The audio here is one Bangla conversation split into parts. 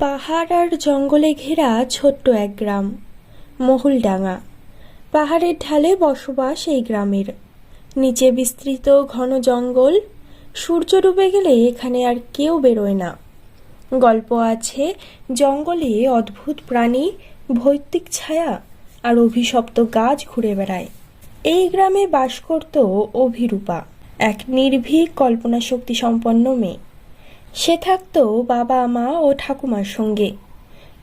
পাহাড় আর জঙ্গলে ঘেরা ছোট্ট এক গ্রাম, মহুলডাঙ্গা। পাহাড়ের ঢালে বসবাস এই গ্রামের। নিচে বিস্তৃত ঘন জঙ্গল, সূর্য ডুবে গেলে এখানে আর কেউ বেরোয় না। গল্প আছে, জঙ্গলে অদ্ভুত প্রাণী, ভৌতিক ছায়া আর অভিশপ্ত গাছ ঘুরে বেড়ায়। এই গ্রামে বাস করত অভিরূপা, এক নির্ভীক কল্পনা শক্তি সম্পন্ন মেয়ে। সে থাকত বাবা, মা ও ঠাকুমার সঙ্গে।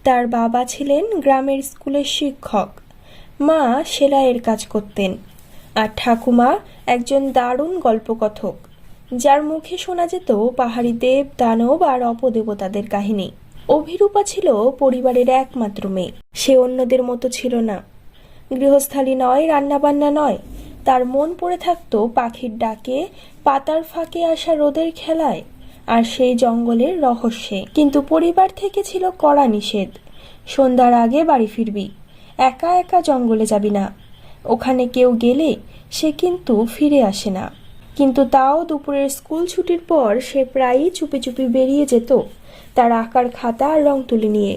তার বাবা ছিলেন গ্রামের স্কুলের শিক্ষক। মা সেলাইয়ের কাজ করতেন আর ঠাকুমা একজন দারুণ গল্পকথক, যার মুখে শোনা যেত পাহাড়ি দেব, দানব আর অপদেবতাদের কাহিনী। অভিরূপা ছিল পরিবারের একমাত্র মেয়ে। সে অন্যদের মতো ছিল না। গৃহস্থালী নয়, রান্নাবান্না নয়। তার মন পড়ে থাকতো পাখির ডাকে, পাতার ফাঁকে আসা রোদের খেলায়। আর সেই জঙ্গলের রহস্যে। কিন্তু পরিবার থেকে ছিল কড়া নিষেধ। সন্ধ্যার আগে বাড়ি ফিরবি। একা একা জঙ্গলে যাবি না। ওখানে কেউ গেলে সে কিন্তু ফিরে আসে না। কিন্তু তাও দুপুরের স্কুল ছুটির পর সে প্রায়ই চুপি চুপি বেরিয়ে যেত তার আঁকার খাতা আর রং তুলি নিয়ে।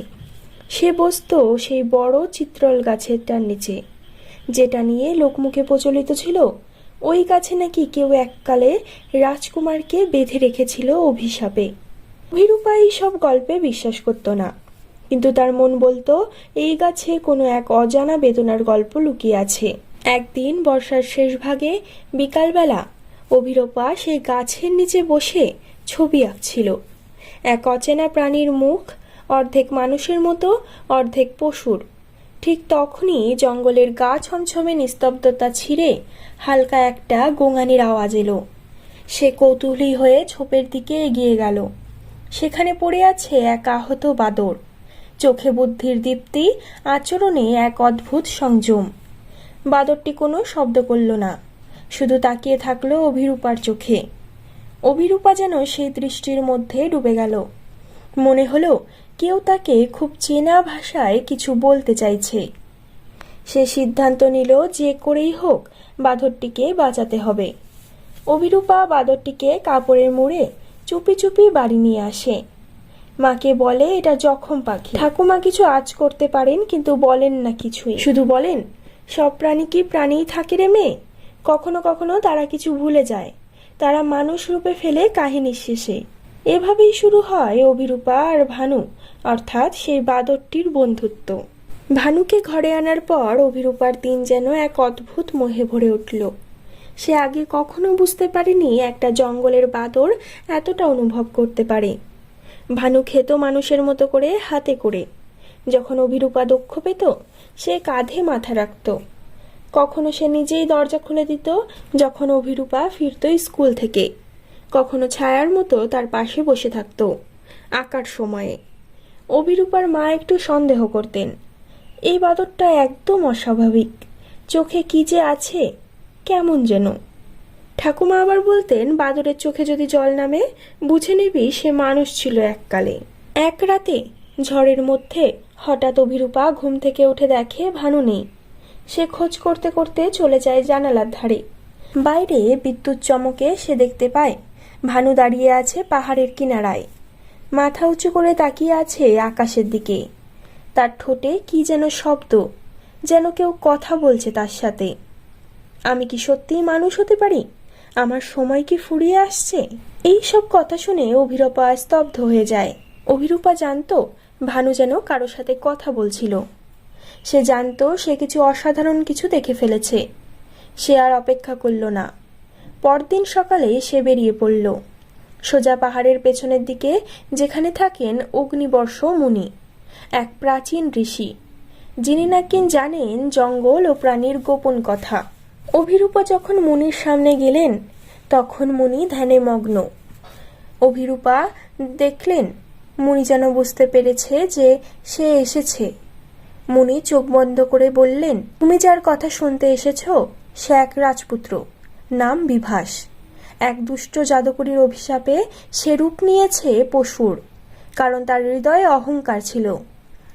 সে বসতো সেই বড় চিত্রল গাছেরটার নিচে, যেটা নিয়ে লোকমুখে প্রচলিত ছিল ওই গাছে নাকি কেউ এককালে রাজকুমারকে বেঁধে রেখেছিল অভিশাপে। অভিরূপা এই সব গল্পে বিশ্বাস করত না। কিন্তু তার মন বলতো, এই গাছে কোনো এক অজানা বেদনার গল্প লুকিয়ে আছে। একদিন বর্ষার শেষ ভাগে বিকালবেলা অভিরূপা সেই গাছের নিচে বসে ছবি আঁকছিল। এক অচেনা প্রাণীর মুখ, অর্ধেক মানুষের মতো, অর্ধেক পশুর। ঠিক তখনই জঙ্গলের গা ছমছমে নিস্তব্ধতা ছিঁড়ে হালকা একটা গোঙানির আওয়াজ এলো। সে কৌতূহলী হয়ে ছোপের দিকে এগিয়ে গেল। সেখানে পড়ে আছে এক আহত বাদর। চোখে বুদ্ধির দীপ্তি, আচরণে এক অদ্ভুত সংযম। বাদরটি কোনো শব্দ করল না, শুধু তাকিয়ে থাকল অভিরূপার চোখে। অভিরূপা যেন সেই দৃষ্টির মধ্যে ডুবে গেল। মনে হলো কেউ তাকে খুব চেনা ভাষায় কিছু বলতে চাইছে। সে সিদ্ধান্ত নিল যে করেই হোক, বাঁদরটিকে বাঁচাতে হবে। অভিরূপা বাঁদরটিকে কাপড়ের মুড়ে চুপি চুপি বাড়ি নিয়ে আসে। মাকে বলে, এটা জখম পাখি। ঠাকুমা কিছু আজ করতে পারেন, কিন্তু বলেন না কিছুই। শুধু বলেন, সব প্রাণী কি প্রাণীই থাকে রে মেয়ে? কখনো কখনো তারা কিছু ভুলে যায়। তারা মানুষ রূপে ফেলে কাহিনীর শেষে। এভাবেই শুরু হয় অভিরূপা আর ভানু, অর্থাৎ সেই বাদরটির বন্ধুত্ব। ভানুকে ঘরে আনার পর অভিরূপার দিন যেন এক অদ্ভুত মোহে ভরে উঠল। সে আগে কখনো বুঝতে পারেনি একটা জঙ্গলের বাদর এতটা অনুভব করতে পারে। ভানু খেত মানুষের মতো করে হাতে করে। যখন অভিরূপা দক্ষ পেত, সে কাঁধে মাথা রাখত। কখনো সে নিজেই দরজা খুলে দিত, যখন অভিরূপা ফিরত স্কুল থেকে। কখনো ছায়ার মতো তার পাশে বসে থাকতো। আঁকার সময়ে। অভিরূপার মা একটু সন্দেহ করতেন। এই বাদরটা একদম অস্বাভাবিক। চোখে কি যে আছে, কেমন যেন। ঠাকুমা আবার বলতেন, বাদরের চোখে যদি জল নামে, বুঝে নিবি সে মানুষ ছিল এককালে। এক রাতে ঝড়ের মধ্যে হঠাৎ অভিরূপা ঘুম থেকে উঠে দেখে ভানু নেই। সে খোঁজ করতে করতে চলে যায় জানালার ধারে। বাইরে বিদ্যুৎ চমকে সে দেখতে পায় ভানু দাঁড়িয়ে আছে পাহাড়ের কিনারায়। মাথা উঁচু করে তাকিয়ে আছে আকাশের দিকে। তার ঠোঁটে কি যেন শব্দ, যেন কেউ কথা বলছে তার সাথে। আমি কি সত্যিই মানুষ হতে পারি? আমার সময় কি ফুরিয়ে আসছে? এই সব কথা শুনে অভিরূপা স্তব্ধ হয়ে যায়। অভিরূপা জানতো ভানু যেন কারও সাথে কথা বলছিল। সে জানতো সে কিছু অসাধারণ কিছু দেখে ফেলেছে। সে আর অপেক্ষা করল না। পরদিন সকালে সে বেরিয়ে পড়ল। সোজা পাহাড়ের পেছনের দিকে যেখানে থাকেন অগ্নিবর্ষ মুনি, এক প্রাচীন ঋষি। যিনি নাকি জানেন জঙ্গল ও প্রাণীর গোপন কথা। অভিরূপা যখন মুনির সামনে গেলেন, তখন মুনি ধ্যানে মগ্ন। অভিরূপা দেখলেন, মুনি যেন বুঝতে পেরেছে যে সে এসেছে। মুনি চোখ বন্ধ করে বললেন, তুমি যার কথা শুনতে এসেছ, সে এক রাজপুত্র। নাম বিভাস। এক দুষ্ট জাদুকরীর অভিশাপে সে রূপ নিয়েছে পশুর, কারণ তার হৃদয়ে অহংকার ছিল।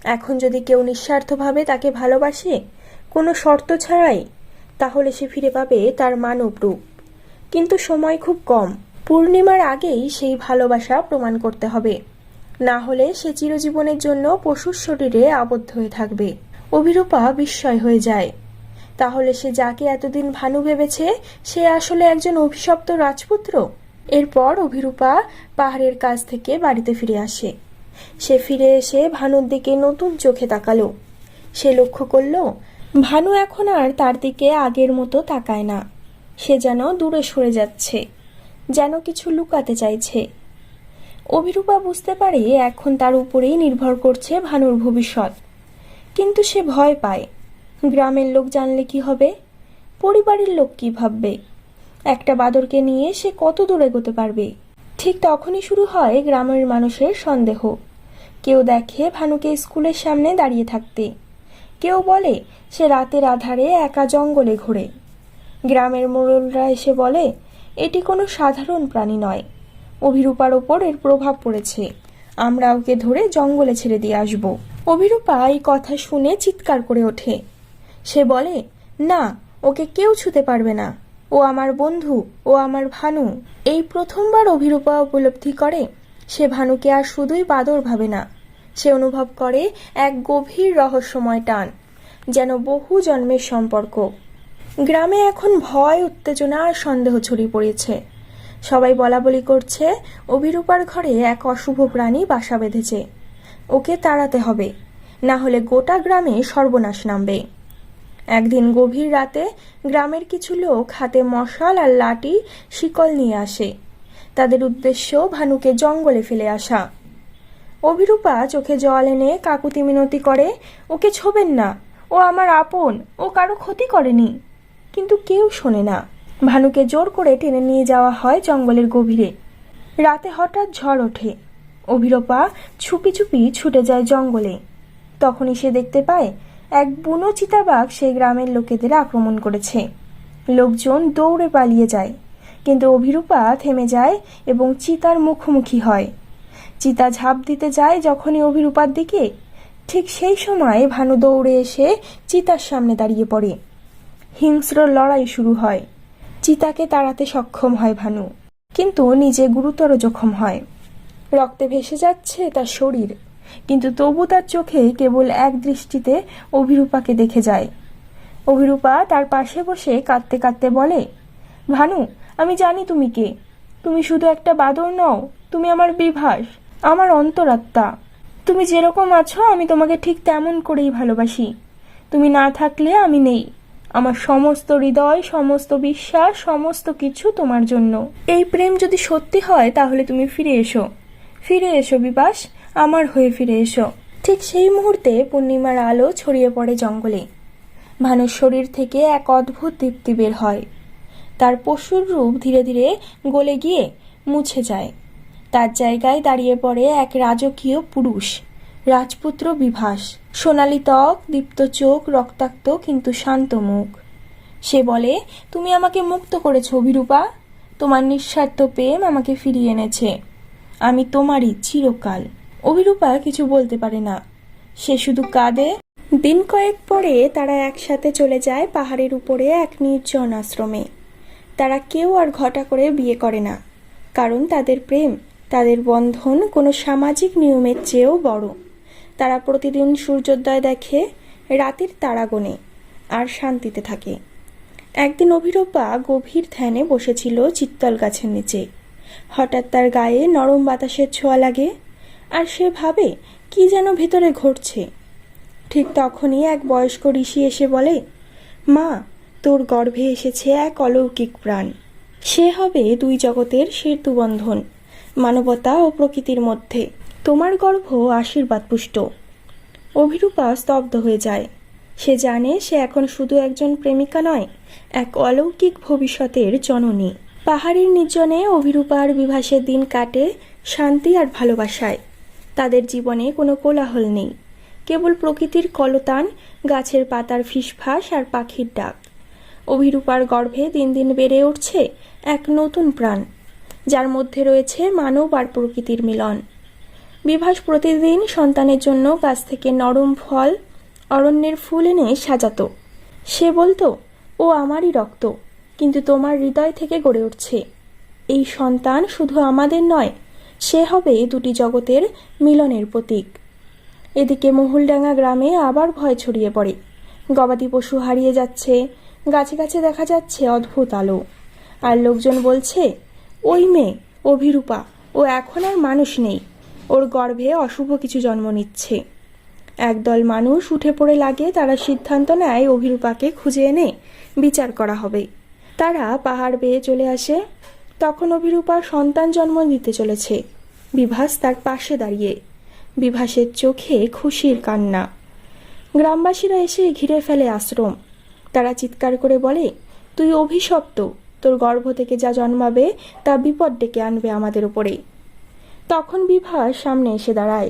এখন যদি কেউ নিঃস্বার্থভাবে তাকে ভালোবাসে, কোনো শর্ত ছাড়াই, তাহলে সে ফিরে পাবে তার মানব রূপ। কিন্তু সময় খুব কম। পূর্ণিমার আগেই সেই ভালোবাসা প্রমাণ করতে হবে। না হলে সে চিরজীবনের জন্য পশুর শরীরে আবদ্ধ হয়ে থাকবে। অভিরূপা বিস্ময় হয়ে যায়। তাহলে সে যাকে এতদিন ভানু ভেবেছে, সে আসলে একজন অভিশপ্ত রাজপুত্র? এরপর অভিরূপা পাহাড়ের কাছ থেকে বাড়িতে ফিরে আসে। সে ফিরে এসে ভানুর দিকে নতুন চোখে তাকালো। সে লক্ষ্য করল, ভানু এখন আর তার দিকে আগের মতো তাকায় না। সে যেন দূরে সরে যাচ্ছে, যেন কিছু লুকাতে চাইছে। অভিরূপা বুঝতে পারে এখন তার উপরেই নির্ভর করছে ভানুর ভবিষ্যৎ। কিন্তু সে ভয় পায়। গ্রামের লোক জানলে কি হবে? পরিবারের লোক কি ভাববে? একটা বাদরকে নিয়ে সে কত দূর এগোতে পারবে? ঠিক তখনই শুরু হয় গ্রামের মানুষের সন্দেহ। কেউ দেখে ভানুকে স্কুলের সামনে দাঁড়িয়ে থাকতে। কেউ বলে, সে রাতের আধারে একা জঙ্গলে ঘোরে। গ্রামের মোড়লরা এসে বলে, এটি কোনো সাধারণ প্রাণী নয়। অভিরূপার ওপর এর প্রভাব পড়েছে। আমরা ওকে ধরে জঙ্গলে ছেড়ে দিয়ে আসব। অভিরূপা এই কথা শুনে চিৎকার করে ওঠে। সে বলে, না, ওকে কেউ ছুতে পারবে না। ও আমার বন্ধু, ও আমার ভানু। এই প্রথমবার অভিরূপা উপলব্ধি করে, সে ভানুকে আর শুধুই বাদর ভাবে না। সে অনুভব করে এক গভীর রহস্যময় টান, যেন বহু জন্মের সম্পর্ক। গ্রামে এখন ভয়, উত্তেজনা আর সন্দেহ ছড়িয়ে পড়েছে। সবাই বলা বলি করছে, অভিরূপার ঘরে এক অশুভ প্রাণী বাসা বেঁধেছে। ওকে তাড়াতে হবে, না হলে গোটা গ্রামে সর্বনাশ নামবে। একদিন গভীর রাতে গ্রামের কিছু লোক হাতে মশাল আর লাঠি শিকল নিয়ে আসে। তাদের উদ্দেশ্য ভানুকে জঙ্গলে ফেলে আসা। অভিরূপা চোখে জল এনে কাকুতি মিনতি করে, ওকে ছোবেন না। ও আমার আপন। ও কারও ক্ষতি করেনি। কিন্তু কেউ শোনে না। ভানুকে জোর করে টেনে নিয়ে যাওয়া হয় জঙ্গলের গভীরে। রাতে হঠাৎ ঝড় ওঠে। অভিরূপা ছুপি ছুপি ছুটে যায় জঙ্গলে। তখনই সে দেখতে পায় এক বুনো চিতাবাঘ সেই গ্রামের লোকেদের আক্রমণ করেছে। লোকজন দৌড়ে পালিয়ে যায়, কিন্তু অভিরূপা থেমে যায় এবং চিতার মুখোমুখি হয়। চিতা ঝাঁপ দিতে যায় যখনই অভিরূপার দিকে। ঠিক সেই সময় ভানু দৌড়ে এসে চিতার সামনে দাঁড়িয়ে পড়ে। হিংস্র লড়াই শুরু হয়। চিতাকে তাড়াতে সক্ষম হয় ভানু, কিন্তু নিজে গুরুতর জখম হয়। রক্তে ভেসে যাচ্ছে তার শরীর। কিন্তু তবু তার চোখে কেবল এক দৃষ্টিতে অভিরূপাকে দেখে যায়। অভিরূপা তার পাশে বসে কাঁদতে কাঁদতে বলে, ভানু, আমি জানি তুমি কে। তুমি শুধু একটা বাদর নও, তুমি আমার বিভাস, আমার অন্তরাত্মা। তুমি যেরকম আছো, আমি তোমাকে ঠিক তেমন করেই ভালোবাসি। তুমি না থাকলে আমি নেই। আমার সমস্ত হৃদয়, সমস্ত বিশ্বাস, সমস্ত কিছু তোমার জন্য। এই প্রেম যদি সত্যি হয়, তাহলে তুমি ফিরে এসো। ফিরে এসো বিপাস আমার হয়ে ফিরে এসো। ঠিক সেই মুহূর্তে পূর্ণিমার আলো ছড়িয়ে পড়ে জঙ্গলে। ভানুর শরীর থেকে এক অদ্ভুত দীপ্তি বের হয়। তার পশুর রূপ ধীরে ধীরে গলে গিয়ে মুছে যায়। তার জায়গায় দাঁড়িয়ে পড়ে এক রাজকীয় পুরুষ, রাজপুত্র বিভাস। সোনালি ত্বক, দীপ্ত চোখ, রক্তাক্ত কিন্তু শান্ত মুখ। সে বলে, তুমি আমাকে মুক্ত করেছ, অভিরূপা। তোমার নিঃস্বার্থ প্রেম আমাকে ফিরিয়ে এনেছে। আমি তোমারই চিরকাল। অভিরূপা কিছু বলতে পারে না। সে শুধু কাঁদে। দিন কয়েক পরে তারা একসাথে চলে যায় পাহাড়ের উপরে এক নির্জন আশ্রমে। তারা কেউ আর ঘটা করে বিয়ে করে না, কারণ তাদের প্রেম, তাদের বন্ধন কোনো সামাজিক নিয়মের চেয়েও বড়। তারা প্রতিদিন সূর্যোদয় দেখে, রাতের তারা গোনে, আর শান্তিতে থাকে। একদিন অভিরূপা গভীর ধ্যানে বসেছিল চিত্তল গাছের নিচে। হঠাৎ তার গায়ে নরম বাতাসের ছোঁয়া লাগে। আর সে ভাবে, কি যেন ভেতরে ঘটছে। ঠিক তখনই এক বয়স্ক ঋষি এসে বলে, মা, তোর গর্ভে এসেছে এক অলৌকিক প্রাণ। সে হবে দুই জগতের সেতুবন্ধন মানবতা ও প্রকৃতির মধ্যে। তোমার গর্ভ আশীর্বাদ পুষ্ট অভিরূপা স্তব্ধ হয়ে যায়। সে জানে সে এখন শুধু একজন প্রেমিকা নয়, এক অলৌকিক ভবিষ্যতের জননী। পাহাড়ের নির্জনে অভিরূপা আর বিভাসের দিন কাটে শান্তি আর ভালোবাসায়। তাদের জীবনে কোনো কোলাহল নেই। কেবল প্রকৃতির কলতান, গাছের পাতার ফিসফাস আর পাখির ডাক। অভিরূপার গর্ভে দিন দিন বেড়ে উঠছে এক নতুন প্রাণ, যার মধ্যে রয়েছে মানব আর প্রকৃতির মিলন। বিভাস প্রতিদিন সন্তানের জন্য গাছ থেকে নরম ফল, অরণ্যের ফুল এনে সাজাতো। সে বলতো, ও আমারই রক্ত, কিন্তু তোমার হৃদয় থেকে গড়ে উঠছে। এই সন্তান শুধু আমাদের নয় সে হবে দুটি জগতের মিলনের প্রতীক। এদিকে মহুলডাঙ্গা গ্রামে আবার ভয় ছড়িয়ে পড়ে। গবাদি পশু হারিয়ে যাচ্ছে, গাছে গাছে দেখা যাচ্ছে অদ্ভুত আলো। আর লোকজন বলছে, ওই মেয়ে, অভিরূপা, ও এখন আর মানুষ নেই। ওর গর্ভে অশুভ কিছু জন্ম নিচ্ছে। একদল মানুষ উঠে পড়ে লাগে, তারা সিদ্ধান্ত নেয় অভিরূপাকে খুঁজে এনে বিচার করা হবে। তারা পাহাড় বেয়ে চলে আসে। তখন অভিরূপা সন্তান জন্ম দিতে চলেছে। বিভাস তার পাশে দাঁড়িয়ে। বিভাসের চোখে খুশির কান্না। গ্রামবাসীরা এসে ঘিরে ফেলে আশ্রম। তারা চিৎকার করে বলে, তুই অভিশপ্ত। তোর গর্ভ থেকে যা জন্মাবে, তা বিপদ ডেকে আনবে আমাদের উপরে। তখন বিভাস সামনে এসে দাঁড়ায়।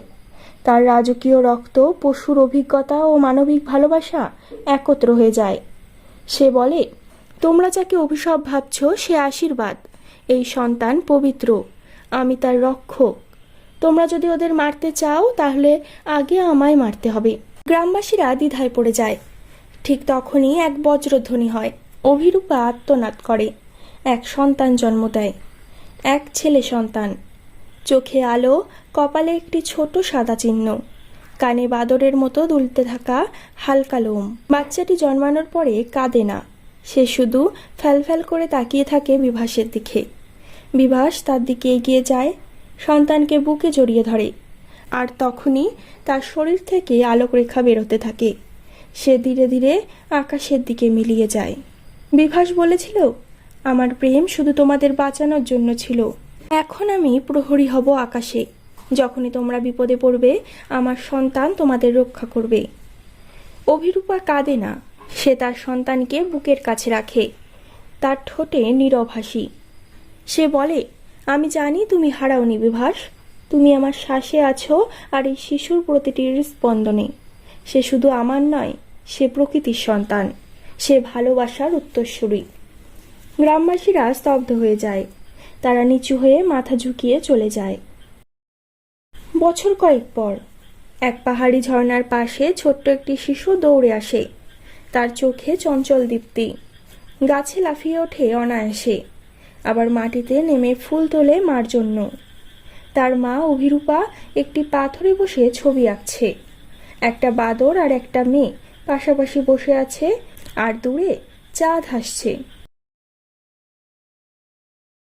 তার রাজকীয় রক্ত, পশুর অভিজ্ঞতা ও মানবিক ভালোবাসা একত্র হয়ে যায়। সে বলে, তোমরা যাকে অভিশাপ ভাবছ, সে আশীর্বাদ। এই সন্তান পবিত্র, আমি তার রক্ষক। তোমরা যদি ওদের মারতে চাও, তাহলে আগে আমায় মারতে হবে। গ্রামবাসীরা দ্বিধায় পড়ে যায়। ঠিক তখনই এক বজ্রধ্বনি হয়, অভিরূপা আত্মনাদ করে, এক সন্তান জন্ম দেয়, এক ছেলে সন্তান। চোখে আলো, কপালে একটি ছোট সাদা চিহ্ন, কানে বাদরের মতো দুলতে থাকা হালকা লোম। বাচ্চাটি জন্মানোর পরে কাঁদে না। সে শুধু ফ্যালফ্যাল করে তাকিয়ে থাকে বিভাসের দিকে। বিভাস তার দিকে এগিয়ে যায়, সন্তানকে বুকে জড়িয়ে ধরে। আর তখনই তার শরীর থেকে আলোকরেখা বেরোতে থাকে। সে ধীরে ধীরে আকাশের দিকে মিলিয়ে যায়। বিভাস বলেছিল, আমার প্রেম শুধু তোমাদের বাঁচানোর জন্য ছিল। এখন আমি প্রহরী হব আকাশে। যখনই তোমরা বিপদে পড়বে, আমার সন্তান তোমাদের রক্ষা করবে। অভিরূপা কাঁদে না। সে তার সন্তানকে বুকের কাছে রাখে। তার ঠোঁটে নীরব হাসি। সে বলে, আমি জানি তুমি হারাওনি বিভাস। তুমি আমার শ্বাসে আছো আর এই শিশুর প্রতিটির স্পন্দনে। সে শুধু আমার নয়, সে প্রকৃতির সন্তান। সে ভালোবাসার উত্তরসূরি। গ্রামবাসীরা স্তব্ধ হয়ে যায়। তারা নিচু হয়ে মাথা ঝুঁকিয়ে চলে যায়। বছর কয়েক পর, এক পাহাড়ি ঝর্ণার পাশে ছোট্ট একটি শিশু দৌড়ে আসে। তার চোখে চঞ্চল দীপ্তি। গাছে লাফিয়ে ওঠে অনায়াসে। আবার মাটিতে নেমে ফুল তোলে মার জন্য। তার মা অভিরূপা একটি পাথরে বসে ছবি আঁকছে। একটা বাদর আর একটা মেয়ে পাশাপাশি বসে আছে, আর দূরে চাঁদ হাসছে।